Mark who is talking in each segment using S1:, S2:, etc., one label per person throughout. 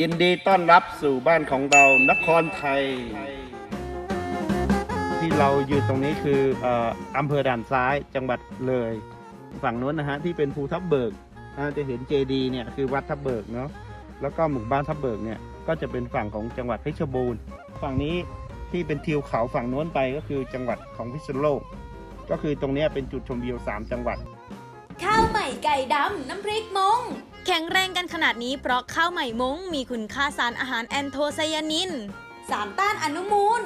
S1: ยินดีต้อนรับสู่บ้านของเรานครไทย ที่เราอยู่ตรงนี้คือเอ่ออำเภอด่านซ้ายจังหวัดเลย ฝั่งนู้นนะฮะที่เป็นภูทับเบิกอ่าจะเห็นเจดีเนี่ยคือวัดทับเบิกเนาะแล้วก็หมู่บ้านทับเบิกเนี่ยก็จะเป็นฝั่งของจังหวัดเพชรบูรณ์ฝั่งนี้ที่เป็นทิวเขาฝั่งโน้นไปก็คือจังหวัดของพิษณุโลก ก็คือตรงเนี้ยเป็นจุดชมวิวสามจังหวัด
S2: ข้าวใหม่ไก่ดำน้ำพริกมง
S3: แข็งแรงกันขนาดนี้เพราะข้าวใหม่มงมีคุณค่าสารอาหารแอนโทไซยานิน
S2: สารต้านอนุมูล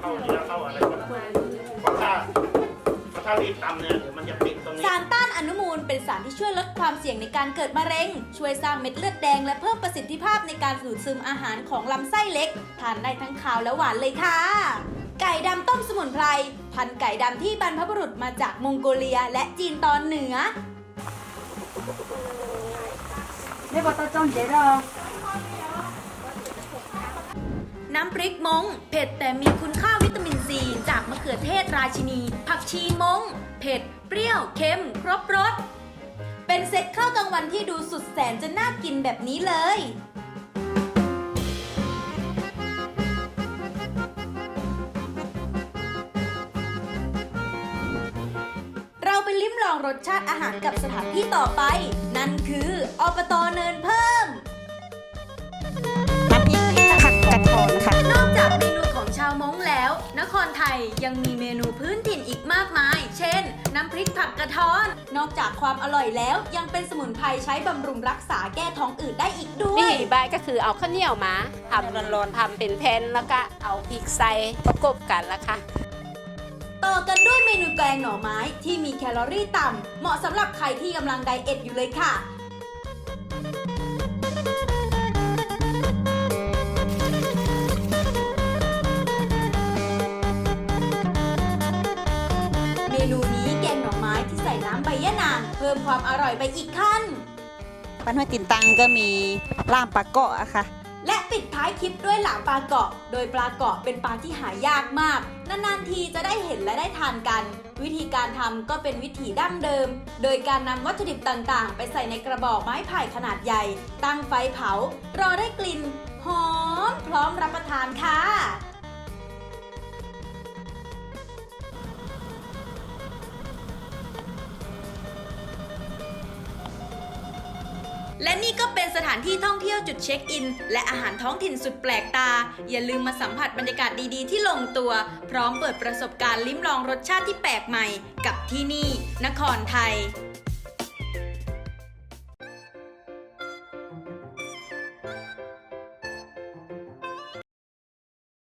S1: เข้าเนื้อเข้าอะไรก็ถ้าถ้ารีบตำเนี่ยเดี๋ยวมันจะติดตรงนี้
S2: สารต้านอนุมูลเป็นสารที่ช่วยลดความเสี่ยงในการเกิดมะเร็ง ช่วยสร้างเม็ดเลือดแดงและเพิ่มประสิทธิภาพในการดูดซึมอาหารของลำไส้เล็ก ทานได้ทั้งคาวและหวานเลยค่ะ ไก่ดำต้มสมุนไพร พันไก่ดำที่บรรพบุรุษมาจากมองโกเลียและจีนตอนเหนือ
S4: ไม่บอกต้องจ้องเจ๊ดอ
S2: น้ำพริกมงเผ็ดแต่มีคุณค่าวิตามินซี จากมะเขือเทศราชินี ผักชีมงเผ็ด เปรี้ยว เค็ม ครบรส เป็นเซตข้าวกลางวันที่ดูสุดแสนจะน่ากินแบบนี้เลย ลิ้มลองรสชาติอาหารกับสถานที่ต่อไป นั่นคืออบตเนินเพิ่ม
S4: น้ำพริกผักกระทอนค่ะ
S2: นอกจากเมนูของชาวม้งแล้ว นครไทยยังมีเมนูพื้นถิ่นอีกมากมาย เช่น น้ำพริกผักกระท้อน นอกจากความอร่อยแล้วยังเป็นสมุนไพรใช้บำรุงรักษาแก้ท้องอืดได้อีกด้ว
S5: นี่
S2: ย
S5: ใบก็คือเอาข้าวเหนียวมาทำร้อนๆทำเป็นแผ่นแล้วก็เอาพริกใส่ประกบกันแล้วค่ะ
S2: ต่อกันด้วยเมนูแกงหน่อไม้ที่มีแคลอรี่ต่ำ เหมาะสำหรับใครที่กำลังไดเอทอยู่เลยค่ะ เมนูนี้แกงหน่อไม้ที่ใส่น้ำใบยะนางเพิ่มความอร่อยไปอีกขั้น
S4: ปันห้วยตินตังก็มีล่ามปลาเกาะอะค่ะ
S2: และปิดท้ายคลิปด้วยหลามปลาเกาะ โดยปลาเกาะเป็นปลาที่หายากมาก นานๆทีจะได้เห็นและได้ทานกัน วิธีการทำก็เป็นวิธีดั้งเดิม โดยการนำวัตถุดิบต่างๆ ไปใส่ในกระบอกไม้ไผ่ขนาดใหญ่ ตั้งไฟเผา รอได้กลิ่นหอมพร้อมรับประทานค่ะ และนี่ก็เป็นสถานที่ท่องเที่ยวจุดเช็คอิน และอาหารท้องถิ่นสุดแปลกตา อย่าลืมมาสัมผัสบรรยากาศดีๆ ที่ลงตัว พร้อมเปิดประสบการณ์ลิ้มลองรสชาติที่แปลกใหม่ กับที่นี่ นครไทย